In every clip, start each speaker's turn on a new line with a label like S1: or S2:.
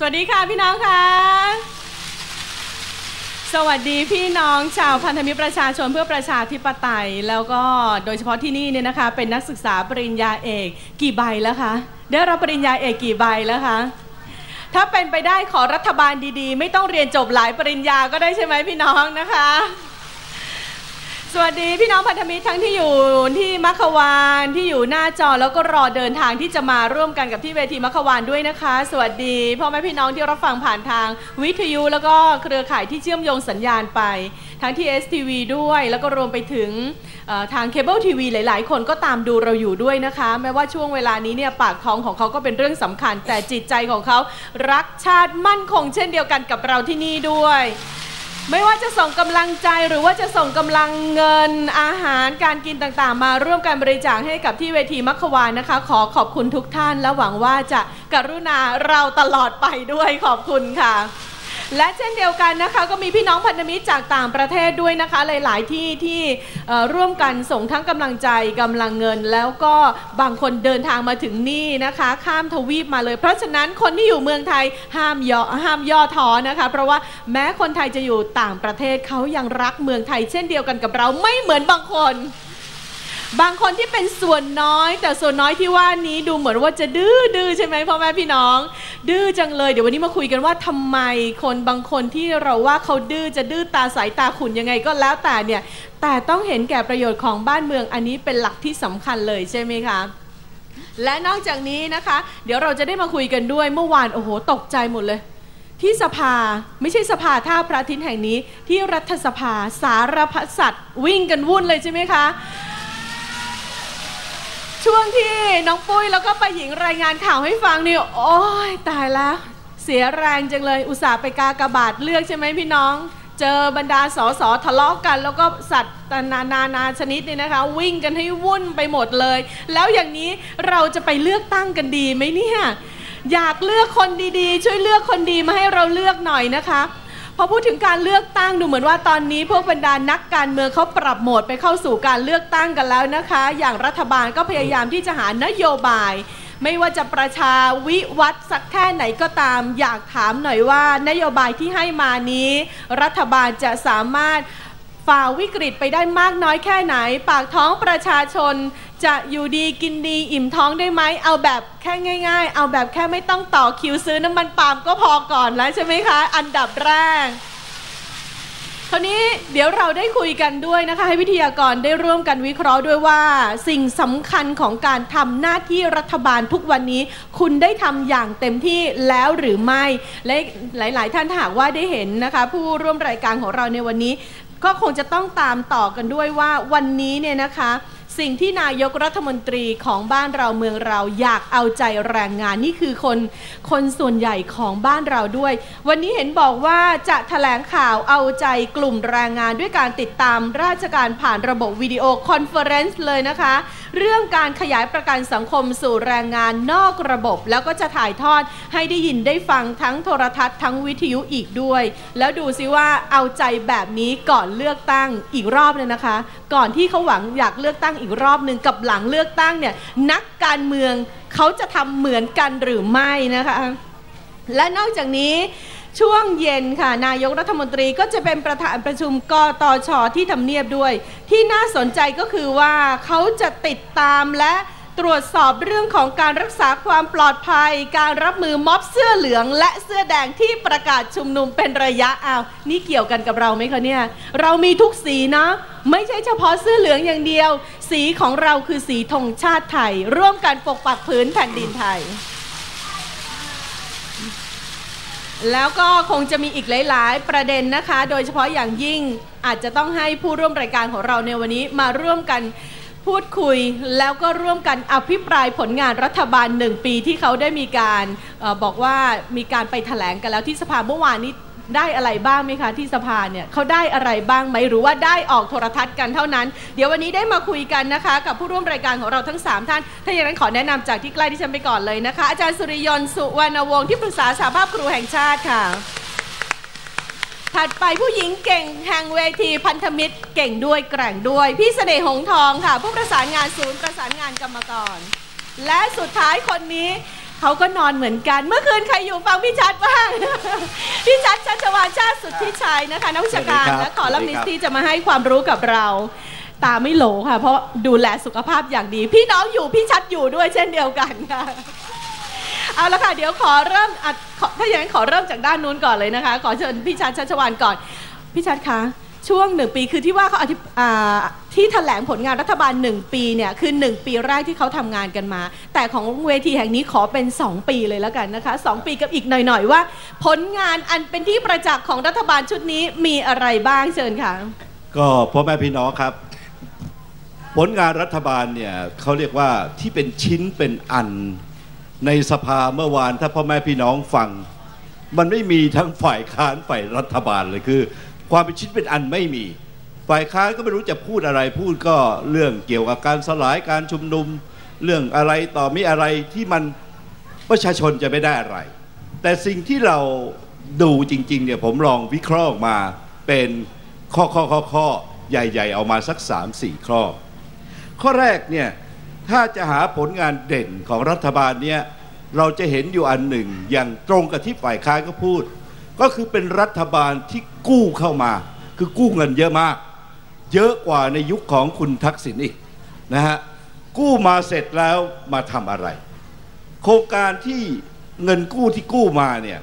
S1: สวัสดีค่ะพี่น้องค่ะ สวัสดีพี่น้องชาวพันธมิตรประชาชนเพื่อประชาธิปไตย แล้วก็โดยเฉพาะที่นี่เนี่ยนะคะ เป็นนักศึกษาปริญญาเอกกี่ใบแล้วคะได้รับปริญญาเอกกี่ใบแล้วคะถ้าเป็นไปได้ขอรัฐบาลดีๆ ไม่ต้องเรียนจบหลายปริญญาก็ได้ใช่ไหมพี่น้องนะคะ สวัสดีพี่น้องพันธมิตรทั้งที่อยู่ที่มัคควานที่อยู่หน้าจอแล้วก็รอเดินทางที่จะมาร่วมกันกับที่เวทีมัคควานด้วยนะคะ สวัสดีพ่อแม่พี่น้องที่รับฟังผ่านทาง วิทยุแล้วก็เครือข่ายที่เชื่อมโยงสัญญาณไป ทั้งที่ STV ด้วย แล้วก็รวมไปถึงทางเคเบิลทีวีหลาย ๆ คนก็ตามดูเราอยู่ด้วยนะคะ แม้ว่าช่วงเวลานี้เนี่ยปากท้องของเขาก็เป็นเรื่องสำคัญ แต่จิตใจของเขารักชาติมั่นคง เช่นเดียวกันกับเราที่นี่ด้วย ไม่ว่าจะส่งกำลังใจหรือว่าจะส่งกำลังเงินอาหารการกินต่างๆ มาร่วมการบริจาคให้กับที่เวทีมัคควานนะคะ ขอขอบคุณทุกท่านและหวังว่าจะกรุณาเราตลอดไปด้วยขอบคุณค่ะ และเช่นเดียวกันนะคะก็มีพี่น้องพันธมิตรจากต่างประเทศด้วยนะคะ หลาย ๆ ที่ที่เอ่ร่วมกันส่งทั้งกำลังใจกำลังเงิน แล้วก็บางคนเดินทางมาถึงนี่นะคะ ข้ามทวีปมาเลย เพราะฉะนั้นคนที่อยู่เมืองไทยห้ามย่อห้ามย่อท้อนะคะ เพราะว่าแม้คนไทยจะอยู่ต่างประเทศเขายังรักเมืองไทย เช่นเดียวกันกับเราไม่เหมือนบางคน บางคนที่เป็นส่วนน้อย แต่ส่วนน้อยที่ว่านี้ดูเหมือนว่าจะดื้อดื้อใช่ไหมพ่อแม่พี่น้อง ดื้อจังเลยเดี๋ยววันนี้มาคุยกันว่าทำไมคนบางคนที่เราว่าเขาดื้อจะดื้อตาสายตาขุนยังไงก็แล้วแต่เนี่ย แต่ต้องเห็นแก่ประโยชน์ของบ้านเมืองอันนี้เป็นหลักที่สำคัญเลยใช่ไหมคะและนอกจากนี้นะคะ เดี๋ยวเราจะได้มาคุยกันด้วยเมื่อวานโอ้โห ตกใจหมดเลย ที่สภาไม่ใช่สภาท่าพระทิตย์แห่งนี้ ที่รัฐสภาสารพัดสัตว์วิ่งกันวุ่นเลยใช่ไหมคะ ช่วงที่น้องปุ้ยแล้วก็ไปหญิงรายงานข่าวให้ฟังนี่โอ้ยตายแล้ว เสียแรงจังเลยอุตส่าห์ไปกากบาทเลือกใช่ไหมพี่น้อง เจอบรรดาสอสอทะเลาะกัน แล้วก็สัตว์นานานาชนิดนี่นะคะ วิ่งกันให้วุ่นไปหมดเลย แล้วอย่างนี้เราจะไปเลือกตั้งกันดีไหมเนี่ยอยากเลือกคนดีๆ ช่วยเลือกคนดีมาให้เราเลือกหน่อยนะคะ พอพูดถึงการเลือกตั้งดูเหมือนว่าตอนนี้พวกบรรดานักการเมืองเขาปรับโหมดไปเข้าสู่การเลือกตั้งกันแล้วนะคะ อย่างรัฐบาลก็พยายามที่จะหานโยบาย ไม่ว่าจะประชาวิวัฒน์สักแค่ไหนก็ตาม อยากถามหน่อยว่านโยบายที่ให้มานี้ รัฐบาลจะสามารถ ฝ่าวิกฤตไปได้มากน้อยแค่ไหน ปากท้องประชาชน จะอยู่ดีกินดีอิ่มท้องได้ไหมเอาแบบแค่ง่าย ๆ เอาแบบแค่ไม่ต้องต่อคิวซื้อน้ำมันปาล์มก็พอก่อนแล้วใช่ไหมคะ อันดับแรกคราวนี้เดี๋ยวเราได้คุยกันด้วยนะคะ ให้วิทยากรได้ร่วมกันวิเคราะห์ด้วยว่า สิ่งสำคัญของการทำหน้าที่รัฐบาลทุกวันนี้ คุณได้ทำอย่างเต็มที่แล้วหรือไม่และหลาย ๆ ท่านถาหากว่าได้เห็นนะคะ ผู้ร่วมรายการของเราในวันนี้ ก็คงจะต้องตามต่อกันด้วยว่าวันนี้เนี่ยนะคะ สิ่งที่นายกรัฐมนตรีของบ้านเราเมืองเราอยากเอาใจแรงงานนี่คือคนคนส่วนใหญ่ของบ้านเราด้วย วันนี้เห็นบอกว่าจะแถลงข่าวเอาใจกลุ่มแรงงานด้วยการติดตามราชการผ่านระบบวิดีโอคอนเฟอเรนซ์เลยนะคะ เรื่องการขยายประกันสังคมสู่แรงงานนอกระบบ แล้วก็จะถ่ายทอดให้ได้ยินได้ฟังทั้งโทรทัศน์ทั้งวิทยุอีกด้วย แล้วดูซิว่าเอาใจแบบนี้ก่อนเลือกตั้งอีกรอบเลยนะคะ ก่อนที่เขาหวังอยากเลือกตั้งอีกรอบหนึ่งกับหลังเลือกตั้งเนี่ยนักการเมืองเขาจะทำเหมือนกันหรือไม่นะคะ และนอกจากนี้ช่วงเย็นค่ะ นายกรัฐมนตรีก็จะเป็นประธานประชุมกตชที่ทำเนียบด้วย ที่น่าสนใจก็คือว่าเขาจะติดตามและตรวจสอบเรื่องของการรักษาความปลอดภัย การรับมือม็อบเสื้อเหลือง และเสื้อแดงที่ประกาศชุมนุมเป็นระยะอ้าวนี่เกี่ยวกันกับเราไหมคะเนี่ย เรามีทุกสีนะ ไม่ใช่เฉพาะเสื้อเหลืองอย่างเดียว สีของเราคือสีธงชาติไทย ร่วมกันปกปักพื้นแผ่นดินไทย แล้วก็คงจะมีอีกหลาย ๆ ประเด็นนะคะ โดยเฉพาะอย่างยิ่งอาจจะต้องให้ผู้ร่วมรายการของเราในวันนี้มาร่วมกันพูดคุยแล้วก็ร่วมกันอภิปรายผลงานรัฐบาลหนึ่งปีที่เขาได้มีการออบอกว่ามีการไปแถลงกันแล้วที่สภาเมื่อวานนี้ ได้อะไรบ้างไหมคะที่สภาเนี่ยเขาได้อะไรบ้างไหมหรือว่าได้ออกโทรทัศน์กันเท่านั้น เดี๋ยววันนี้ได้มาคุยกันนะคะ กับผู้ร่วมรายการของเราทั้ง 3 ท่าน ถ้าอย่างนั้นขอแนะนำจากที่ใกล้ที่ฉันไปก่อนเลยนะคะ อาจารย์สุริยนต์สุวรรณวงศ์ที่ปรึกษาสาภาพครูแห่งชาติค่ะ ถัดไปผู้หญิงเก่งแห่งเวทีพันธมิตรเก่งด้วยแกร่งด้วย พี่เสน่ห์หงทองค่ะ ผู้ประสานงานศูนย์ประสานงานกรรมกรและสุดท้ายคนนี้ เขาก็นอนเหมือนกัน เมื่อคืนใครอยู่ฟังพี่ชัดบ้าง พี่ชัดชัชวานชาติสุทธิชัยนะคะนักวิชาการ
S2: สวัสดีครับ
S1: และขอรับ
S2: สวัสดี
S1: นิ
S2: ค
S1: ส
S2: รับ
S1: ตี้จะมาให้ความรู้กับเรา ตาไม่โหลค่ะ เพราะดูแลสุขภาพอย่างดี พี่น้องอยู่พี่ชัดอยู่ด้วยเช่นเดียวกันค่ะเอาละค่ะเดี๋ยวขอเริ่มอะขอถ้าอย่างนั้นขอเริ่มจากด้านนู้นก่อนเลยนะคะ ขอเชิญพี่ชัดชัชวานก่อนพี่ชัดคะช่วงหนึ่งปีคือที่ว่าเขาอธิ ที่แถลงผลงานรัฐบาลหนึ่งปีเนี่ยคือหนึ่งปีแรกที่เขาทำงานกันมา แต่ของเวทีแห่งนี้ขอเป็น 2 ปีเลยแล้วกันนะคะสองปีกับอีกหน่อยๆว่า ผลงานอันเป็นที่ประจักษ์ของรัฐบาลชุดนี้มีอะไรบ้างเชิญค่ะ
S2: ก็พ่อแม่พี่น้องครับ ผลงานรัฐบาลเนี่ยเขาเรียกว่าที่เป็นชิ้นเป็นอันในสภาเมื่อวานถ้าพ่อแม่พี่น้องฟัง มันไม่มีทั้งฝ่ายค้านฝ่ายรัฐบาลเลยคือ ความเป็นชิ้นเป็นอันไม่มี ฝ่ายค้านก็ไม่รู้จะพูดอะไรพูดก็เรื่องเกี่ยวกับการสลายการชุมนุม เรื่องอะไรต่อมีอะไรที่มันประชาชนจะไม่ได้อะไร แต่สิ่งที่เราดูจริงๆเนี่ยผมลองวิเคราะห์ออกมาเป็นข้อข้อข้อข้อใหญ่ ๆ เอามาสัก 3 4 ข้อ ข้อแรกเนี่ยถ้าจะหาผลงานเด่นของรัฐบาลเนี่ยเราจะเห็นอยู่อันหนึ่ง อย่างตรงกับที่ฝ่ายค้านก็พูด ก็คือเป็นรัฐบาลที่กู้เข้ามา คือกู้เงินเยอะมาก เยอะกว่าในยุคของคุณทักษิณอีกนะฮะกู้มาเสร็จแล้วมาทำอะไร โครงการที่เงินกู้ที่กู้มาเนี่ย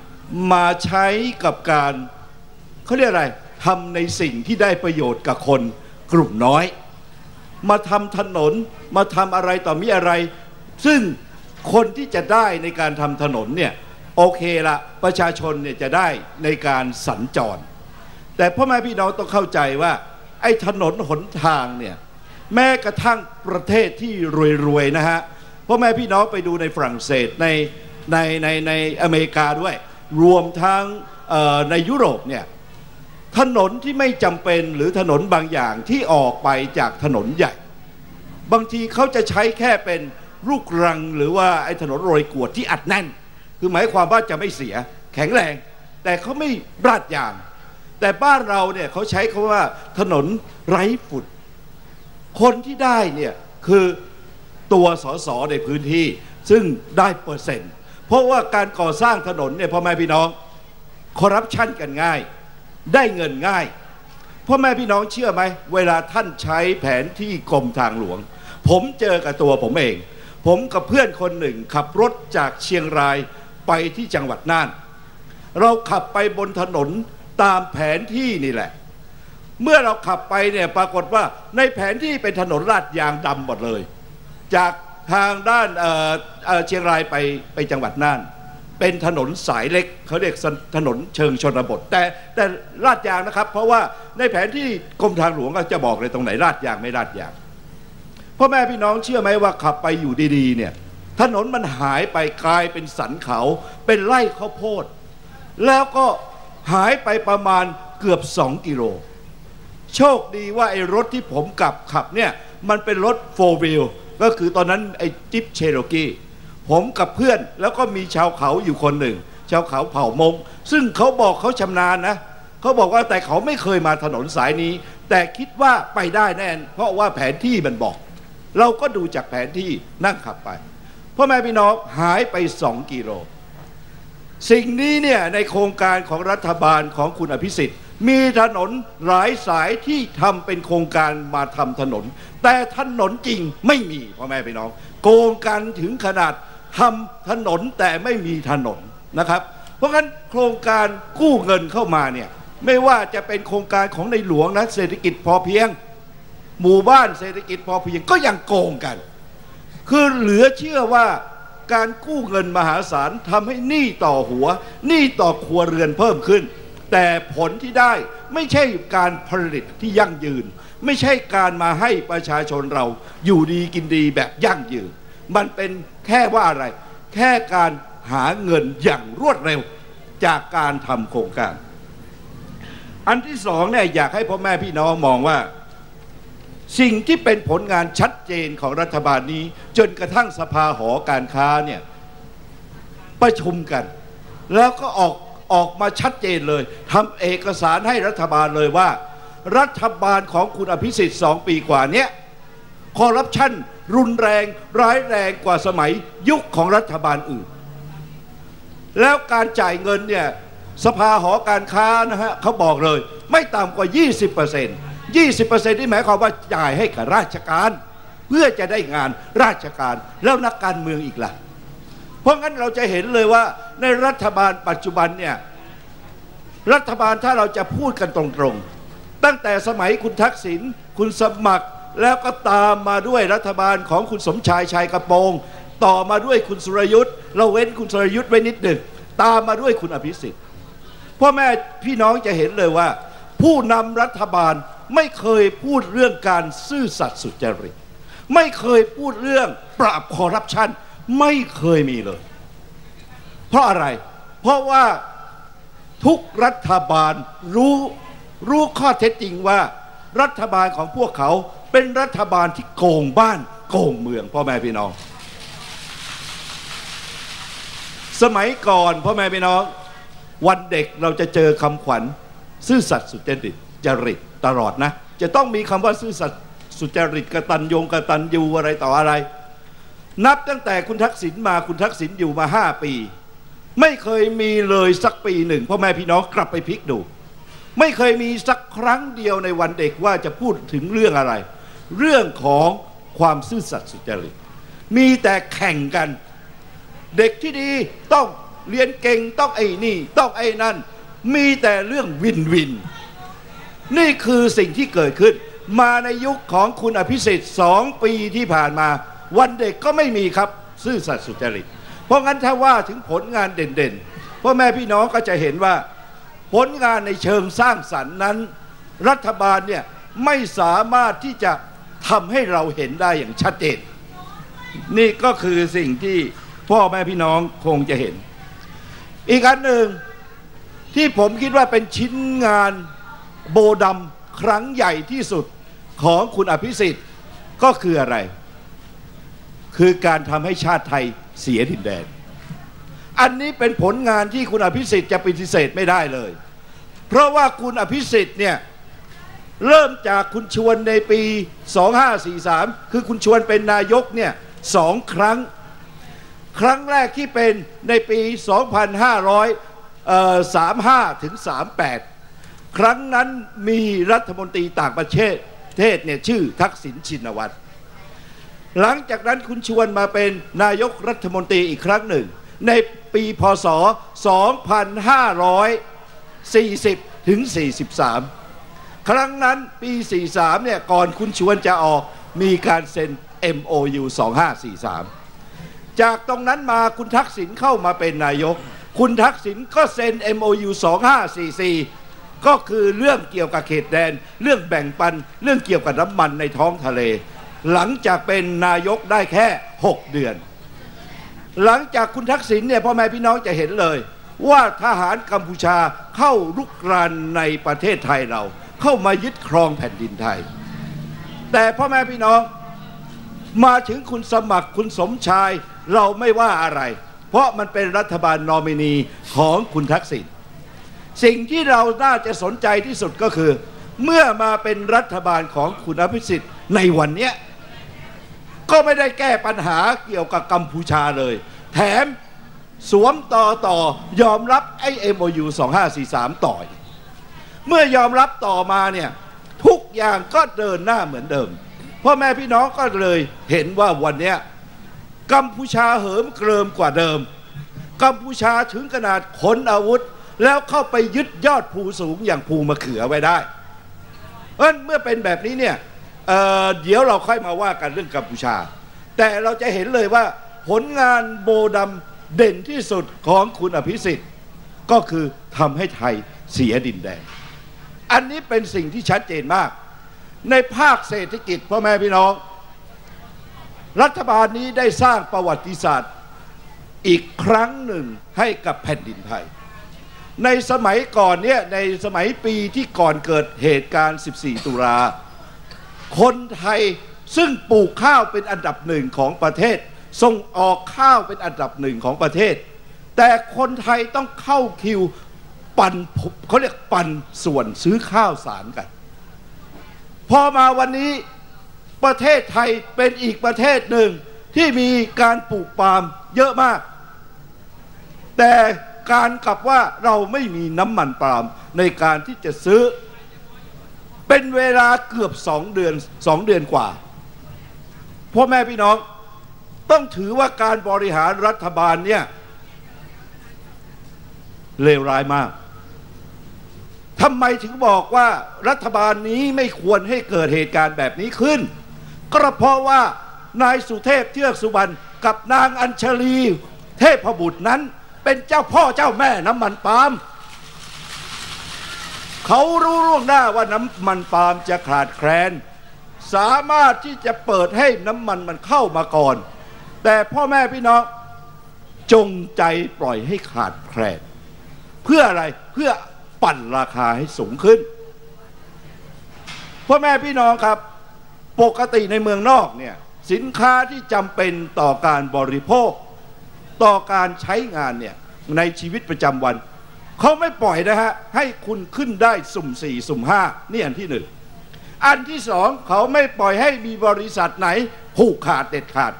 S2: มาใช้กับการเขาเรียกอะไรทำในสิ่งที่ได้ประโยชน์กับคนกลุ่มน้อย มาทำถนนมาทำอะไรต่อมีอะไร ซึ่งคนที่จะได้ในการทำถนนเนี่ยโอเคละประชาชนเนี่ยจะได้ในการสัญจร แต่พ่อแม่พี่น้องต้องเข้าใจว่า ไอ้ถนนหนทางเนี่ยแม้กระทั่งประเทศที่รวยๆนะฮะพ่อแม่พี่น้องไปดูในฝรั่งเศสในในในในอเมริกาด้วย รวมทั้งในยุโรปเนี่ยถนนที่ไม่จำเป็นหรือถนนบางอย่างที่ออกไปจากถนนใหญ่ บางทีเขาจะใช้แค่เป็นลูกรังหรือว่าไอ้ถนนโรยกวดที่อัดแน่น คือหมายความว่าจะไม่เสียแข็งแรง แต่เขาไม่ราดยาง แต่บ้านเราเนี่ยเขาใช้คาว่าถนนไร้ฝุ่น คนที่ได้เนี่ยคือตัวสสในพื้นที่ซึ่งได้เปอร์เซ็นต์ เพราะว่าการก่อสร้างถนนเนี่ยพ่อแม่พี่น้องคอร์รัปชันกันง่าย ได้เงินง่ายพ่อแม่พี่น้องเชื่อไหม เวลาท่านใช้แผนที่กรมทางหลวง ผมเจอกับตัวผมเอง ผมกับเพื่อนคนหนึ่งขับรถจากเชียงรายไปที่จังหวัดน่าน เราขับไปบนถนน ตามแผนที่นี่แหละ เมื่อเราขับไปเนี่ยปรากฏว่าในแผนที่เป็นถนนลาดยางดำหมดเลย จากทางด้านเเเชียงรายไปไปจังหวัดน่าน เป็นถนนสายเล็กเขาเรียกถนนเชิงชนบท แต่แต่ลาดยางนะครับ เพราะว่าในแผนที่กรมทางหลวงก็จะบอกเลยตรงไหนลาดยางไม่ลาดยางพ่อแม่พี่น้องเชื่อไหมว่าขับไปอยู่ดีๆเนี่ยถนนมันหายไปกลายเป็นสันเขา เป็นไร่ข้าวโพด แล้วก็ หายไปประมาณเกือบ 2 กิโล โชคดีว่าไอ้รถที่ผมกลับขับเนี่ย มันเป็นรถโฟวิลก็คือตอนนั้นไอ้จิ๊บเชโรกี้ผมกับเพื่อนแล้วก็มีชาวเขาอยู่คนหนึ่ง ชาวเขาเผ่ามง ซึ่งเขาบอกเขาชำนาญนะเขาบอกว่าแต่เขาไม่เคยมาถนนสายนี้ แต่คิดว่าไปได้แน่นเพราะว่าแผนที่มันบอก เราก็ดูจากแผนที่นั่งขับไปพ่อแม่พี่น้องหายไป 2 กิโล สิ่งนี้เนี่ยในโครงการของรัฐบาลของคุณอภิสิทธิ์ มีถนนหลายสายที่ทำเป็นโครงการมาทำถนน แต่ถนนจริงไม่มีพ่อแม่พี่น้อง โกงกันถึงขนาดทำถนนแต่ไม่มีถนนนะครับ เพราะงั้นโครงการกู้เงินเข้ามาเนี่ยไม่ว่าจะเป็นโครงการของในหลวงนะเศรษฐกิจพอเพียง หมู่บ้านเศรษฐกิจพอเพียงก็ยังโกงกัน คือเหลือเชื่อว่า การกู้เงินมหาศาลทำให้หนี้ต่อหัวหนี้ต่อครัวเรือนเพิ่มขึ้น แต่ผลที่ได้ไม่ใช่การผลิตที่ยั่งยืน ไม่ใช่การมาให้ประชาชนเราอยู่ดีกินดีแบบยั่งยืน มันเป็นแค่ว่าอะไร แค่การหาเงินอย่างรวดเร็วจากการทำโครงการ อันที่สองเนี่ยอยากให้พ่อแม่พี่น้องมองว่า สิ่งที่เป็นผลงานชัดเจนของรัฐบาลนี้ จนกระทั่งสภาหอการค้าเนี่ยประชุมกัน แล้วก็ออกออกมาชัดเจนเลยทำเอกสารให้รัฐบาลเลยว่า รัฐบาลของคุณอภิสิทธิ์สองปีกว่าเนี้ยคอร์รัปชันรุนแรงร้ายแรงกว่าสมัยยุคของรัฐบาลอื่น แล้วการจ่ายเงินเนี่ยสภาหอการค้านะฮะเขาบอกเลย ไม่ต่ำกว่า 20% 20%นี่หมายความว่าจ่ายให้กับราชการ เพื่อจะได้งานราชการแล้วนักการเมืองอีกล่ะ เพราะงั้นเราจะเห็นเลยว่าในรัฐบาลปัจจุบันเนี่ยรัฐบาลถ้าเราจะพูดกันตรงๆ ตั้งแต่สมัยคุณทักษิณคุณสมัครแล้วก็ตามมาด้วยรัฐบาลของคุณสมชายชายกระโปรงต่อมาด้วยคุณสุรยุทธ์เราเว้นคุณสุรยุทธ์ไว้นิดหนึ่งตามมาด้วยคุณอภิสิทธิ์พ่อแม่พี่น้องจะเห็นเลยว่า ผู้นำรัฐบาล ไม่เคยพูดเรื่องการซื่อสัตย์สุจริต ไม่เคยพูดเรื่องปราบคอร์รัปชันไม่เคยมีเลย เพราะอะไร เพราะว่าทุกรัฐบาลรู้รู้ข้อเท็จจริงว่า รัฐบาลของพวกเขาเป็นรัฐบาลที่โกงบ้านโกงเมืองพ่อแม่พี่น้อง สมัยก่อนพ่อแม่พี่น้อง วันเด็กเราจะเจอคำขวัญ ซื่อสัตย์สุจริตจริต ตลอดนะ จะต้องมีคำว่าซื่อสัตย์สุจริตกตัญญูกตัญญูอะไรต่ออะไร นับตั้งแต่คุณทักษิณมาคุณทักษิณอยู่มาห้าปี ไม่เคยมีเลยสักปีหนึ่งพ่อแม่พี่น้องกลับไปพลิกดู ไม่เคยมีสักครั้งเดียวในวันเด็กว่าจะพูดถึงเรื่องอะไร เรื่องของความซื่อสัตย์สุจริต มีแต่แข่งกัน เด็กที่ดีต้องเรียนเก่งต้องไอ้นี่ ต้องไอ้นั่น มีแต่เรื่องวินวิน นี่คือสิ่งที่เกิดขึ้น มาในยุคของคุณอภิสิทธิ์สองปีที่ผ่านมา วันเด็กก็ไม่มีครับ ซื่อสัตย์สุจริต เพราะงั้นถ้าว่าถึงผลงานเด่นๆพ่อแม่พี่น้องก็จะเห็นว่า ผลงานในเชิงสร้างสรรค์นั้น รัฐบาลเนี่ยไม่สามารถที่จะทำให้เราเห็นได้อย่างชัดเจนนี่ก็คือสิ่งที่พ่อแม่พี่น้องคงจะเห็น อีกอันหนึ่งที่ผมคิดว่าเป็นชิ้นงาน โบดำครั้งใหญ่ที่สุดของคุณอภิสิทธิ์ก็คืออะไร คือการทำให้ชาติไทยเสียดินแดน อันนี้เป็นผลงานที่คุณอภิสิทธิ์จะปฏิเสธไม่ได้เลย เพราะว่าคุณอภิสิทธิ์เนี่ยเริ่มจากคุณชวนในปี 2543 คือคุณชวนเป็นนายกเนี่ยสองครั้ง ครั้งแรกที่เป็นในปี 2535 ถึง 38 ครั้งนั้นมีรัฐมนตรีต่างประเทศเทศเนี่ยชื่อทักษิณชินวัตรหลังจากนั้นคุณชวนมาเป็นนายกรัฐมนตรีอีกครั้งหนึ่ง ในปีพศ 2540 ถึง 43 ครั้งนั้นปี 43 เนี่ยก่อนคุณชวนจะออกมีการเซ็น MOU 2543 จากตรงนั้นมาคุณทักษิณเข้ามาเป็นนายก คุณทักษิณก็เซ็น MOU 2544 ก็คือเรื่องเกี่ยวกับเขตแดน เรื่องแบ่งปัน เรื่องเกี่ยวกับน้ำมันในท้องทะเล หลังจากเป็นนายกได้แค่ 6 เดือน หลังจากคุณทักษิณเนี่ยพ่อแม่พี่น้องจะเห็นเลย ว่าทหารกัมพูชาเข้ารุกรานในประเทศไทยเรา เข้ามายึดครองแผ่นดินไทย แต่พ่อแม่พี่น้องมาถึงคุณสมัครคุณสมชายเราไม่ว่าอะไร เพราะมันเป็นรัฐบาลนอมินีของคุณทักษิณ สิ่งที่เราน่าจะสนใจที่สุดก็คือ เมื่อมาเป็นรัฐบาลของคุณอภิสิทธิ์ในวันนี้ก็ไม่ได้แก้ปัญหาเกี่ยวกับกัมพูชาเลย แถมสวมต่อต่อยอมรับไอ้ MOU 2543 ต่อย เมื่อยอมรับต่อมาเนี่ยทุกอย่างก็เดินหน้าเหมือนเดิมพ่อแม่พี่น้องก็เลยเห็นว่าวันนี้กัมพูชาเหิมเกริมกว่าเดิม กัมพูชาถึงขนาดขนอาวุธ แล้วเข้าไปยึดยอดภูสูงอย่างภูมะเขือไว้ได้เพราะเมื่อเป็นแบบนี้เนี่ยเเดี๋ยวเราค่อยมาว่ากันเรื่องกัมพูชา แต่เราจะเห็นเลยว่าผลงานโบดำเด่นที่สุดของคุณอภิสิทธิ์ ก็คือทำให้ไทยเสียดินแดนอันนี้เป็นสิ่งที่ชัดเจนมาก ในภาคเศรษฐกิจพ่อแม่พี่น้อง รัฐบาลนี้ได้สร้างประวัติศาสตร์ อีกครั้งหนึ่งให้กับแผ่นดินไทย ในสมัยก่อนเนี่ยในสมัยปีที่ก่อนเกิดเหตุการณ์ 14 ตุลา คนไทยซึ่งปลูกข้าวเป็นอันดับหนึ่งของประเทศ ส่งออกข้าวเป็นอันดับหนึ่งของประเทศ แต่คนไทยต้องเข้าคิวปันเขาเรียกปันส่วนซื้อข้าวสารกัน พอมาวันนี้ประเทศไทยเป็นอีกประเทศหนึ่งที่มีการปลูกปาล์มเยอะมาก แต่ การกลับว่าเราไม่มีน้ำมันปาล์มในการที่จะซื้อ เป็นเวลาเกือบสองเดือนสองเดือนกว่าพ่อแม่พี่น้องต้องถือว่าการบริหารรัฐบาลเนี่ยเลวร้ายมากทำไมถึงบอกว่ารัฐบาลนี้ไม่ควรให้เกิดเหตุการณ์แบบนี้ขึ้น ก็เพราะว่านายสุเทพเทือกสุบรรณกับนางอัญชลี เทพบุตรนั้น เป็นเจ้าพ่อเจ้าแม่น้ำมันปาล์มเขารู้ล่วงหน้าว่าน้ำมันปาล์มจะขาดแคลน สามารถที่จะเปิดให้น้ำมันมันเข้ามาก่อน แต่พ่อแม่พี่น้องจงใจปล่อยให้ขาดแคลน เพื่ออะไรเพื่อปั่นราคาให้สูงขึ้นพ่อแม่พี่น้องครับ ปกติในเมืองนอกเนี่ยสินค้าที่จำเป็นต่อการบริโภค ต่อการใช้งานเนี่ยในชีวิตประจำวัน เขาไม่ปล่อยนะฮะ ให้คุณขึ้นได้สุ่มสี่สุ่มห้านี่อันที่หนึ่งอันที่สองเขาไม่ปล่อยให้มีบริษัทไหนผูกขาดเด็ดขาด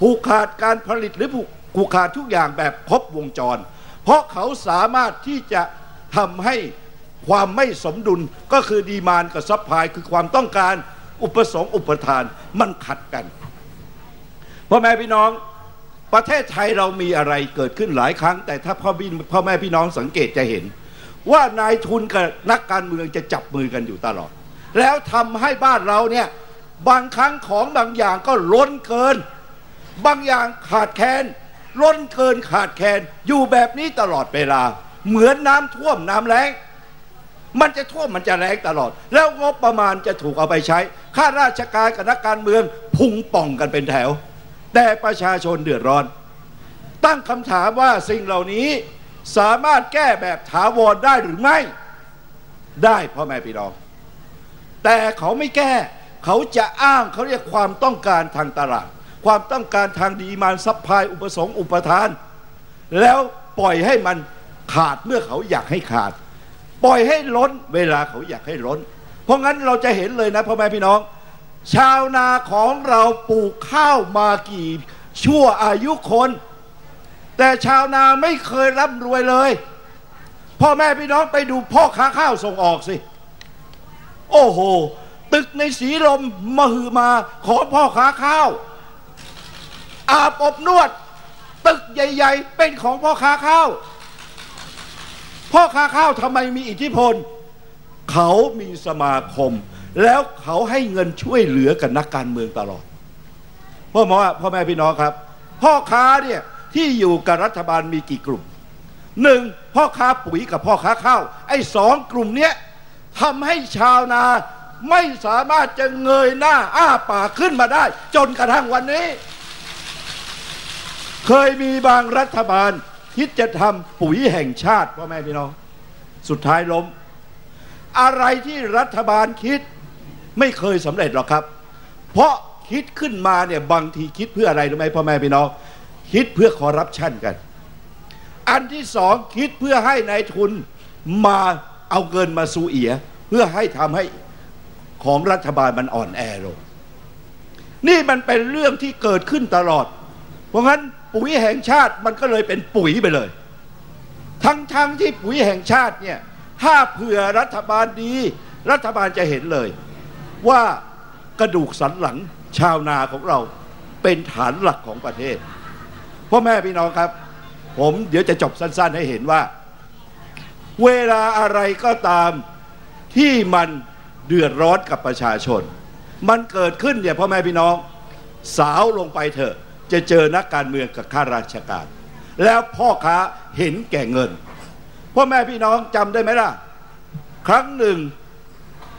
S2: ผูกขาดการผลิตหรือผูกขาดทุกอย่างแบบครบวงจร เพราะเขาสามารถที่จะทำให้ความไม่สมดุลก็คือดีมานกับซัพพลายคือความต้องการอุปสงค์อุปทานมันขัดกันพ่อแม่พี่น้อง ประเทศไทยเรามีอะไรเกิดขึ้นหลายครั้ง แต่ถ้าพ่อพี่พ่อแม่พี่น้องสังเกตจะเห็น ว่านายทุนกับนักการเมืองจะจับมือกันอยู่ตลอด แล้วทำให้บ้านเราเนี่ยบางครั้งของบางอย่างก็ล้นเกิน บางอย่างขาดแคลนล้นเกินขาดแคลนอยู่แบบนี้ตลอดเวลา เหมือนน้ำท่วมน้ำแล้ง มันจะท่วมมันจะแรงตลอด แล้วงบประมาณจะถูกเอาไปใช้ข้าราชการกับนักการเมืองพุงป่องกันเป็นแถว แต่ประชาชนเดือดร้อน ตั้งคำถามว่าสิ่งเหล่านี้สามารถแก้แบบถาวรได้หรือไม่ ได้พ่อแม่พี่น้อง แต่เขาไม่แก้ เขาจะอ้างเขาเรียกความต้องการทางตลาด ความต้องการทางดีมานซัพพลายอุปสงค์อุปทาน แล้วปล่อยให้มันขาดเมื่อเขาอยากให้ขาด ปล่อยให้ล้นเวลาเขาอยากให้ล้น เพราะงั้นเราจะเห็นเลยนะพ่อแม่พี่น้อง ชาวนาของเราปลูกข้าวมากี่ชั่วอายุคน แต่ชาวนาไม่เคยร่ำรวยเลย พ่อแม่พี่น้องไปดูพ่อค้าข้าวส่งออกสิ โอ้โห ตึกในสีลมมหือมาของพ่อค้าข้าว อาบอบนวด ตึกใหญ่ ๆ เป็นของพ่อค้าข้าว พ่อค้าข้าวทำไมมีอิทธิพล เขามีสมาคม แล้วเขาให้เงินช่วยเหลือกับนักการเมืองตลอดพ่อหมอพ่อแม่พี่น้องครับ พ่อค้าเนี่ยที่อยู่กับรัฐบาลมีกี่กลุ่มหนึ่งพ่อค้าปุ๋ยกับพ่อค้าข้าวไอ้สองกลุ่มเนี้ยทำให้ชาวนาไม่สามารถจะเงยหน้าอ้าปากขึ้นมาได้ จนกระทั่งวันนี้ เคยมีบางรัฐบาลคิดจะทำปุ๋ยแห่งชาติพ่อแม่พี่น้อง สุดท้ายล้ม อะไรที่รัฐบาลคิด ไม่เคยสำเร็จหรอกครับ เพราะคิดขึ้นมาเนี่ยบางทีคิดเพื่ออะไรรู้ไหมพ่อแม่พี่น้องคิดเพื่อคอร์รัปชันกัน อันที่สองคิดเพื่อให้ในายทุนมาเอาเงินมาซูเอีย เพื่อให้ทำให้ของรัฐบาลมันอ่อนแอลงนี่มันเป็นเรื่องที่เกิดขึ้นตลอด เพราะงั้นปุ๋ยแห่งชาติมันก็เลยเป็นปุ๋ยไปเลย ทั้งทั้งที่ปุ๋ยแห่งชาติเนี่ยถ้าเผื่อรัฐบาลดี รัฐบาลจะเห็นเลย ว่ากระดูกสันหลังชาวนาของเราเป็นฐานหลักของประเทศพ่อแม่พี่น้องครับ ผมเดี๋ยวจะจบสั้น ๆ ให้เห็นว่า เวลาอะไรก็ตามที่มันเดือดร้อนกับประชาชน มันเกิดขึ้นเนี่ยพ่อแม่พี่น้องสาวลงไปเถอะ จะเจอนักการเมืองกับข้าราชการ แล้วพ่อค้าเห็นแก่เงินพ่อแม่พี่น้องจำได้ไหมล่ะ ครั้งหนึ่ง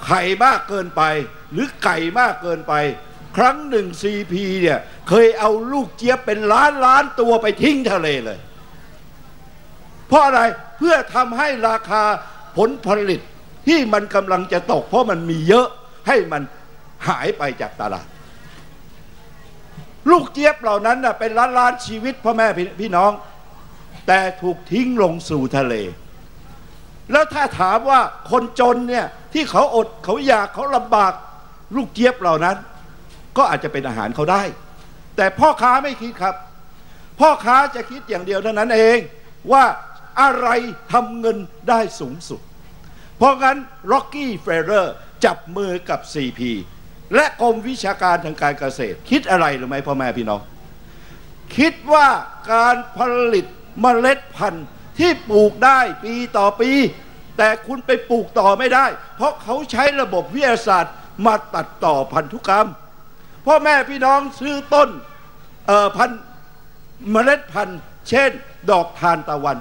S2: ไข่มากเกินไป หรือไก่มากเกินไป ครั้งหนึ่งซีพีเนี่ยเคยเอาลูกเจี๊ยบเป็นล้านล้านตัวไปทิ้งทะเลเลย เพราะอะไรเพื่อทำให้ราคาผลผลิตที่มันกำลังจะตก เพราะมันมีเยอะให้มันหายไปจากตลาด ลูกเจี๊ยบเหล่านั้นเป็นล้านล้านชีวิตพ่อแม่พี่น้อง แต่ถูกทิ้งลงสู่ทะเล แล้วถ้าถามว่าคนจนเนี่ยที่เขาอดเขาอยากเขาลำบาก ลูกเจี๊ยบเหล่านั้น ก็อาจจะเป็นอาหารเขาได้ แต่พ่อค้าไม่คิดครับ พ่อค้าจะคิดอย่างเดียวเท่านั้นเองว่าอะไรทำเงินได้สูงสุด เพราะงั้น Rocky f e r r e r จับมือกับ CP และกรมวิชาการทางการเกษตร คิดอะไรหรือไม่พ่อแม่พี่น้อง คิดว่าการผลิตเมล็ดพันธุ์ที่ปลูกได้ปีต่อปี แต่คุณไปปลูกต่อไม่ได้ เพราะเขาใช้ระบบวิทยาศาสตร์ มาตัดต่อพันธุกรรมพ่อแม่พี่น้องซื้อต้นเอ่อพันเมล็ดพันธุ์เช่น ดอกทานตะวัน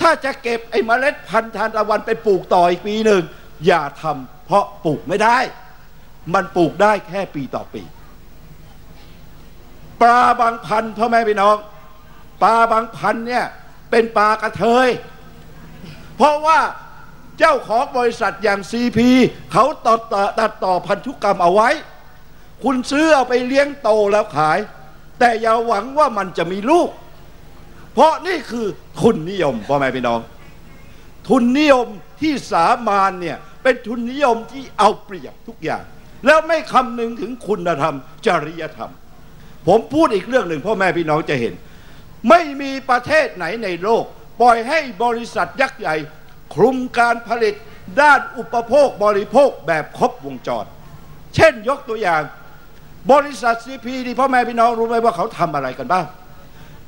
S2: ถ้าจะเก็บไอ้เมล็ดพันธุ์ทานตะวันไปปลูกต่ออีกปีหนึ่งอย่าทำเพราะปลูกไม่ได้ มันปลูกได้แค่ปีต่อปี ปลาบางพันธุ์พ่อแม่พี่น้องปลาบางพันธุ์เนี่ยเป็นปลากระเทย เพราะว่า เจ้าของบริษัทอย่างซีพีเขาตัดต่อตัดต่อพันธุกรรมเอาไว้ คุณซื้อเอาไปเลี้ยงโตแล้วขาย แต่อย่าหวังว่ามันจะมีลูก เพราะนี่คือทุนนิยมพ่อแม่พี่น้อง ทุนนิยมที่สามานเนี่ยเป็นทุนนิยมที่เอาเปรียบทุกอย่าง แล้วไม่คำนึงถึงคุณธรรม จริยธรรม ผมพูดอีกเรื่องหนึ่งพ่อแม่พี่น้องจะเห็น ไม่มีประเทศไหนในโลก ปล่อยให้บริษัทยักษ์ใหญ่ คลุมการผลิตด้านอุปโภคบริโภคแบบครบวงจร เช่นยกตัวอย่าง บริษัทซีพีดีพ่อแม่พี่น้องรู้ไหมว่าเขาทำอะไรกันบ้าง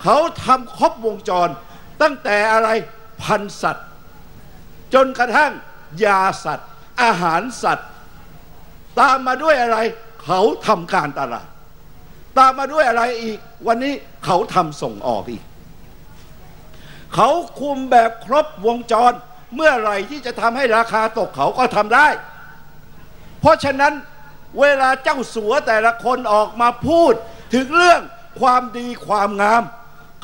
S2: เขาทำครบวงจร ตั้งแต่อะไรพันสัตว์ จนกระทั่งยาสัตว์ อาหารสัตว์ ตามมาด้วยอะไร เขาทำการตลาด ตามมาด้วยอะไรอีก วันนี้เขาทำส่งออกอีก เขาคุมแบบครบวงจร เมื่อไหร่ที่จะทำให้ราคาตกเขาก็ทำได้ เพราะฉะนั้นเวลาเจ้าสัวแต่ละคนออกมาพูด ถึงเรื่องความดีความงาม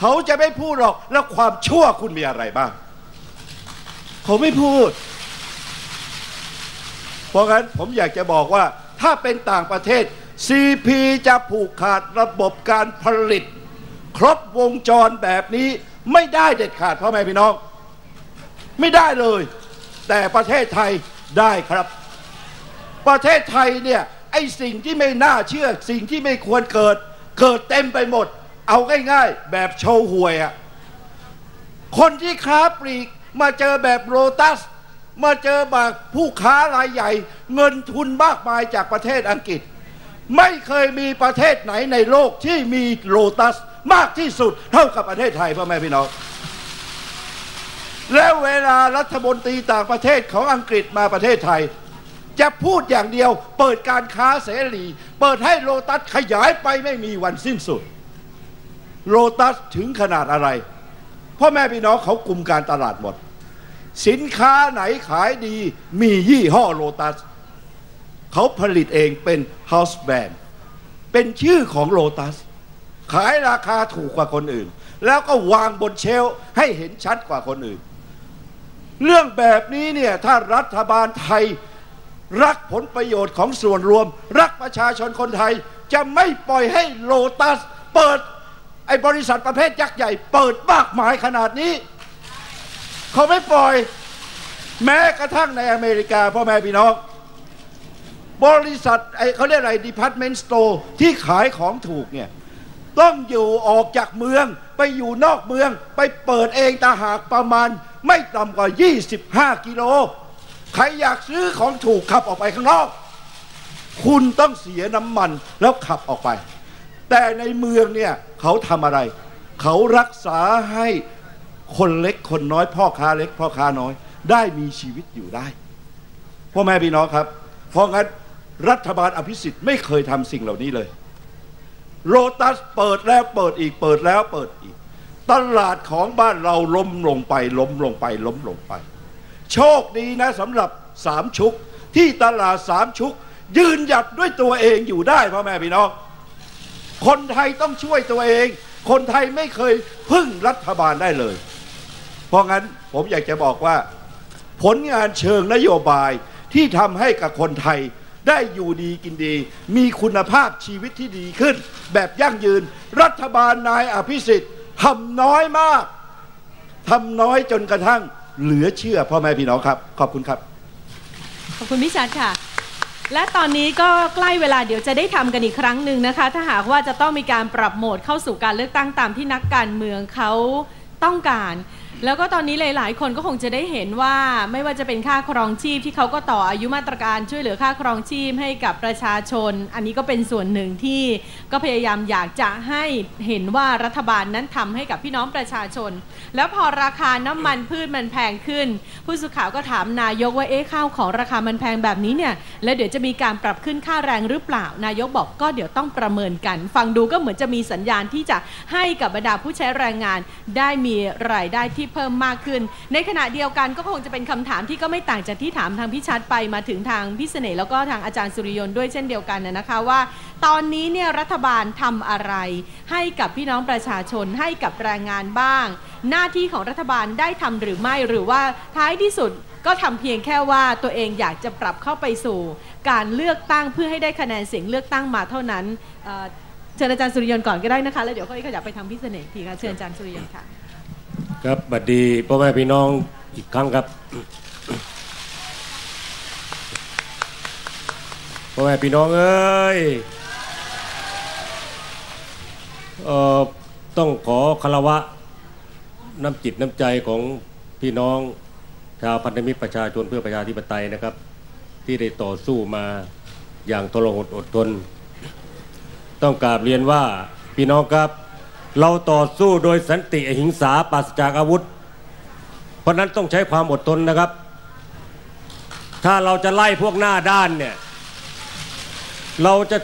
S2: เขาจะไม่พูดหรอกแล้วความชั่วคุณมีอะไรบ้าง เขาไม่พูด เพราะงั้นผมอยากจะบอกว่าถ้าเป็นต่างประเทศ CP จะผูกขาดระบบการผลิต ครบวงจรแบบนี้ไม่ได้เด็ดขาดพ่อแม่พี่น้อง ไม่ได้เลย แต่ประเทศไทยได้ครับ ประเทศไทยเนี่ยไอสิ่งที่ไม่น่าเชื่อ สิ่งที่ไม่ควรเกิด เกิดเต็มไปหมด เอาง่ายๆ แบบโชว์หวยอะคนที่ค้าปลีกมาเจอแบบโรตัส มาเจอแบบผู้ค้ารายใหญ่ เงินทุนมากมายจากประเทศอังกฤษ ไม่เคยมีประเทศไหนในโลกที่มีโรตัสมากที่สุดเท่ากับประเทศไทยพ่อแม่พี่น้อง แล้วเวลารัฐมนตรีต่างประเทศของอังกฤษมาประเทศไทย จะพูดอย่างเดียวเปิดการค้าเสรี เปิดให้โลตัสขยายไปไม่มีวันสิ้นสุด โลตัสถึงขนาดอะไรพ่อแม่พี่น้องเขากลุ่มการตลาดหมด สินค้าไหนขายดีมียี่ห้อโลตัสเขาผลิตเองเป็น House Brand เป็นชื่อของโลตัสขายราคาถูกกว่าคนอื่น แล้วก็วางบนเชลให้เห็นชัดกว่าคนอื่น เรื่องแบบนี้เนี่ยถ้ารัฐบาลไทย รักผลประโยชน์ของส่วนรวม รักประชาชนคนไทย จะไม่ปล่อยให้โลตัส เปิดไอ้บริษัทประเภทยักษ์ใหญ่ เปิดมากมายขนาดนี้ เขาไม่ปล่อยแม้กระทั่งในอเมริกาพ่อแม่พี่น้องบริษัทไอ้เขาเรียกอะไร department store ที่ขายของถูกเนี่ยต้องอยู่ออกจากเมือง ไปอยู่นอกเมือง ไปเปิดเองตาหากประมาณ ไม่ต่ำกว่า 25 กิโล ใครอยากซื้อของถูกขับออกไปข้างนอก คุณต้องเสียน้ำมันแล้วขับออกไป แต่ในเมืองเนี่ยเขาทำอะไร เขารักษาให้คนเล็กคนน้อย พ่อค้าเล็กพ่อค้าน้อย ได้มีชีวิตอยู่ได้พ่อแม่พี่น้องครับ เพราะงั้นรัฐบาลอภิสิทธิ์ไม่เคยทำสิ่งเหล่านี้เลย โรตัสเปิดแล้วเปิดอีกเปิดแล้วเปิดอีก ตลาดของบ้านเราล้มลงไปล้มลงไปล้มลงไป โชคดีนะสำหรับสามชุก ที่ตลาดสามชุก ยืนหยัดด้วยตัวเองอยู่ได้พ่อแม่พี่น้อง คนไทยต้องช่วยตัวเอง คนไทยไม่เคยพึ่งรัฐบาลได้เลย เพราะงั้นผมอยากจะบอกว่า ผลงานเชิงนโยบายที่ทำให้กับคนไทยได้อยู่ดีกินดี มีคุณภาพชีวิตที่ดีขึ้น แบบยั่งยืน รัฐบาลนายอภิสิทธิ์ ทำน้อยมากทำน้อยจนกระทั่งเหลือเชื่อพ่อแม่พี่น้องครับ ขอบคุณครับ
S1: ขอบคุณพี่ชัดค่ะ และตอนนี้ก็ใกล้เวลาเดี๋ยวจะได้ทำกันอีกครั้งหนึ่งนะคะ ถ้าหากว่าจะต้องมีการปรับโหมดเข้าสู่การเลือกตั้งตามที่นักการเมืองเขาต้องการ แล้วก็ตอนนี้หลาย ๆ คนก็คงจะได้เห็นว่าไม่ว่าจะเป็นค่าครองชีพที่เขาก็ต่ออายุมาตรการช่วยเหลือค่าครองชีพให้กับประชาชน อันนี้ก็เป็นส่วนหนึ่งที่ ก็พยายามอยากจะให้เห็นว่ารัฐบาลนั้นทำให้กับพี่น้องประชาชน แล้วพอราคาน้ำมันพืชมันแพงขึ้น ผู้สื่อข่าวก็ถามนายกว่าเอ๊ะข้าวของราคามันแพงแบบนี้เนี่ยแล้วเดี๋ยวจะมีการปรับขึ้นค่าแรงหรือเปล่า นายกบอกก็เดี๋ยวต้องประเมินกัน ฟังดูก็เหมือนจะมีสัญญาณที่จะให้กับบรรดาผู้ใช้แรงงาน ได้มีรายได้ที่เพิ่มมากขึ้น ในขณะเดียวกันก็คงจะเป็นคำถามที่ก็ไม่ต่างจากที่ถามทางพี่ชัดไปมาถึงทางพี่เสน่ห์แล้วก็ทางอาจารย์สุริยนต์ด้วยเช่นเดียวกันนะคะว่า ตอนนี้เนี่ยรัฐบาลทำอะไร ให้กับพี่น้องประชาชนให้กับแรงงานบ้าง หน้าที่ของรัฐบาลได้ทำหรือไม่หรือว่าท้ายที่สุดก็ทำเพียงแค่ว่าตัวเองอยากจะปรับเข้าไปสู่ การเลือกตั้งเพื่อให้ได้คะแนนเสียงเลือกตั้งมาเท่านั้นเอ่อเชิญอาจารย์สุริยนต์ก่อนก็ได้นะคะแล้วเดี๋ยวค่อยขยับไปทางพี่เสน่ห์อีกทีค่ะเชิญอาจารย์สุริยนต์ค่ะ
S3: ครับบัดดีพ่อแม่พี่น้องอีกครั้งครับ พ่อแม่พี่น้องเอ้ยเอ่อ ต้องขอคารวะน้ำจิตน้ำใจของพี่น้องชาวพันธมิตรประชาชนเพื่อประชาธิปไตยนะครับ ที่ได้ต่อสู้มาอย่างทรหดอดทน ต้องกราบเรียนว่าพี่น้องครับ เราต่อสู้โดยสันติหิงสาปราศจากอาวุธ เพราะนั้นต้องใช้ความอดทนนะครับ ถ้าเราจะไล่พวกหน้าด้านเนี่ยเราจะ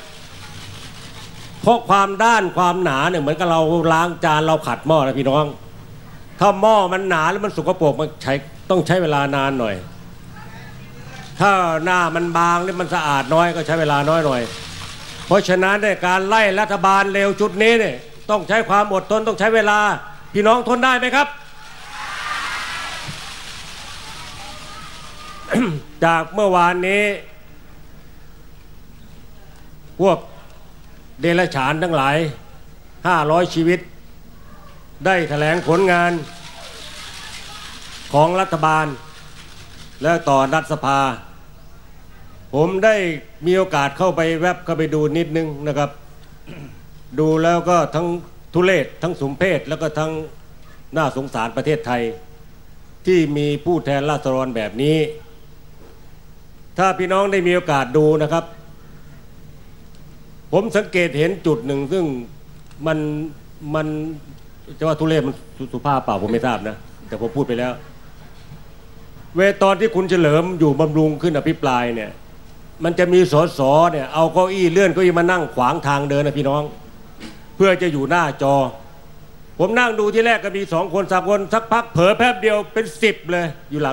S3: เพราะความด้านความหนาเนี่ยเหมือนกับเราล้างจานเราขัดหม้อนะพี่น้อง ถ้าหม้อมันหนาแล้วมันสกปรกมันใช้ต้องใช้เวลานานหน่อย ถ้าหน้ามันบางเนี่ยมันสะอาดน้อยก็ใช้เวลาน้อยหน่อย เพราะฉะนั้นเนี่ยการไล่รัฐบาลเร็วชุดนี้เนี่ยต้องใช้ความอดทนต้องใช้เวลา พี่น้องทนได้ไหมครับ จากเมื่อวานนี้พวก เดรัจฉานทั้งหลาย 500 ชีวิต ได้แถลงผลงานของรัฐบาล และต่อรัฐสภา ผมได้มีโอกาสเข้าไปแวบเข้าไปดูนิดนึงนะครับ ดูแล้วก็ทั้งทุเลศทั้งสมเพศแล้วก็ทั้งน่าสงสารประเทศไทย ที่มีผู้แทนราษฎรแบบนี้ ถ้าพี่น้องได้มีโอกาสดูนะครับ ผมสังเกตเห็นจุดหนึ่งซึ่งมันมันจะว่าทุเรศมันสุสุภาพเปล่าผมไม่ทราบนะ แต่ผมพูดไปแล้ว เวตอนที่คุณเฉลิมอยู่บำรุงขึ้นอภิปรายเนี่ย มันจะมีสสเนี่ยเอาเก้าอี้เลื่อนเก้าอี้มานั่งขวางทางเดินนะพี่น้อง เพื่อจะอยู่หน้าจอ ผมนั่งดูที่แรกก็มีสองคนสามคนสักพักเผลอแป๊บเดียวเป็นสิบเลยอยู่หลัง